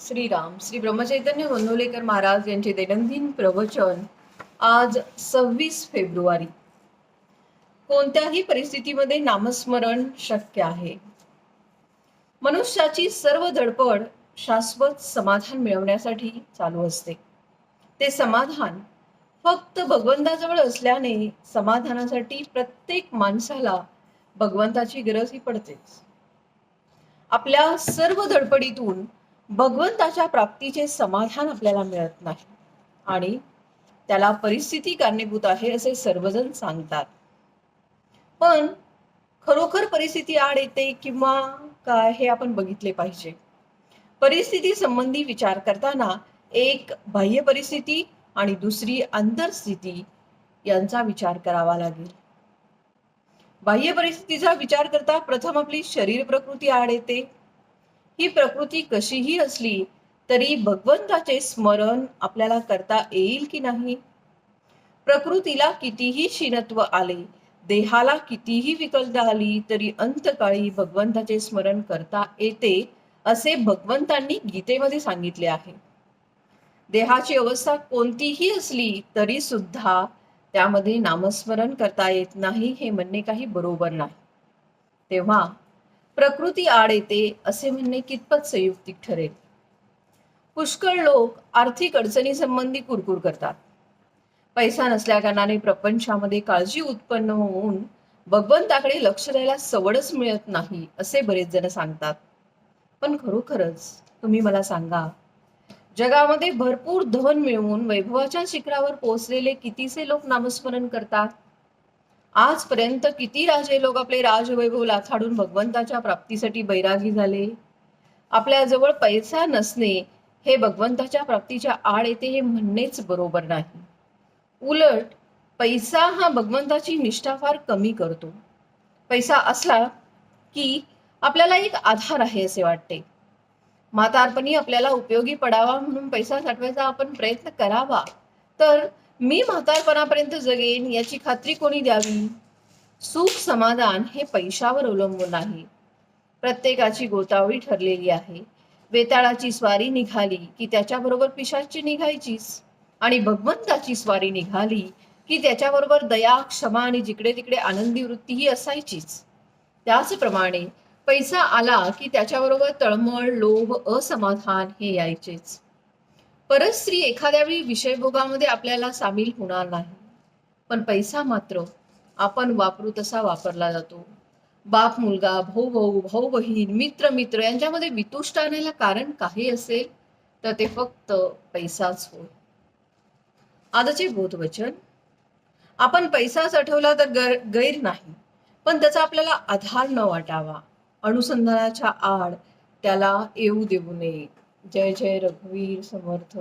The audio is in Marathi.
श्रीराम श्री ब्रह्मचैतन्य गोंदवलेकर महाराज यांचे दैनंदिन प्रवचन आज सव्वीस फेब्रुवारी. कोणत्याही परिस्थितीमध्ये नामस्मरण शक्य आहे. मनुष्याची सर्व धडपड शाश्वत समाधान मिळवण्यासाठी चालू असते. ते समाधान फक्त भगवंताजवळ असल्याने समाधानासाठी प्रत्येक माणसाला भगवंताची गरज ही पडतेच. आपल्या सर्व धडपडीतून भगवंताच्या प्राप्तीचे समाधान आपल्याला मिळत नाही. आणि त्याला परिस्थिती कारणीभूत आहे असे सर्वजण सांगतात. पण खरोखर परिस्थिती आड येते किंवा काय हे आपण बघितले पाहिजे. परिस्थिती संबंधी विचार करताना एक बाह्य परिस्थिती आणि दुसरी अंतरस्थिती यांचा विचार करावा लागेल. बाह्य परिस्थितीचा विचार करता प्रथम आपली शरीर प्रकृती आड येते. ही प्रकृती कशीही असली तरी भगवंताचे स्मरण आपल्याला करता येईल की नाही? प्रकृतीला कितीही क्षीणत्व आले देहाला कितीही विकलता आली तरी अंतकाळी भगवंताचे स्मरण करता येते असे भगवंतांनी गीतेमध्ये सांगितले आहे. देहाची अवस्था कोणतीही असली तरी सुद्धा त्यामध्ये नामस्मरण करता येत नाही हे म्हणणे काही बरोबर नाही. तेव्हा प्रकृती आड येते असे म्हणणे कितपत संयुक्तिक ठरेल? पुष्कळ लोक आर्थिक अडचणी संबंधी कुरकुर करतात. पैसा नसल्या कारणाने प्रपंचामध्ये काळजी उत्पन्न होऊन भगवंताकडे लक्ष द्यायला सवडच मिळत नाही असे बरेच जण सांगतात. पण खरोखरच तुम्ही मला सांगा जगामध्ये भरपूर धन मिळवून वैभवाच्या शिखरावर पोहोचलेले कितीसे लोक नामस्मरण करतात? आजपर्यंत किती राजे लोक आपले राजवैभव लाथाडून भगवंताच्या प्राप्तीसाठी बैरागी झाले? आपल्या जवळ पैसा नसणे हे भगवंताच्या प्राप्तीच्या आड येते हे म्हणणेच बरोबर नाही. उलट पैसा हा भगवंताची निष्ठा फार कमी करतो. पैसा असला की आपल्याला एक आधार आहे असे वाटते. म्हातारपणी आपल्याला उपयोगी पडावा म्हणून पैसा साठवायचा आपण प्रयत्न करावा. तर मी म्हातारपणापर्यंत जगेन याची खात्री कोणी द्यावी? सुख समाधान हे पैशावर अवलंबून नाही. प्रत्येकाची गोतावळी ठरलेली आहे. वेताळाची स्वारी निघाली की त्याच्याबरोबर पिशाची निघायचीच. आणि भगवंताची स्वारी निघाली की त्याच्याबरोबर दया क्षमा आणि जिकडे तिकडे आनंदी वृत्ती ही असायचीच. त्याचप्रमाणे पैसा आला की त्याच्याबरोबर तळमळ लोभ असमाधान हे यायचेच. परस्त्री एखाद्या वेळी विषयभोगामध्ये आपल्याला सामील होणार नाही. पण पैसा मात्र आपण वापरू तसा वापरला जातो. बाप मुलगा भाऊ भाऊ भाऊ बहीण मित्र मित्र यांच्यामध्ये वितुष्ट आणायला कारण काही असेल तर ते फक्त पैसाच होय. आजचे बोधवचन आपण पैसाच आठवला तर गर- गैर नाही पण त्याचा आपल्याला आधार न वाटावा. अनुसंधानाच्या आड त्याला येऊ देऊ नये. जय जय रघुवीर समर्थ.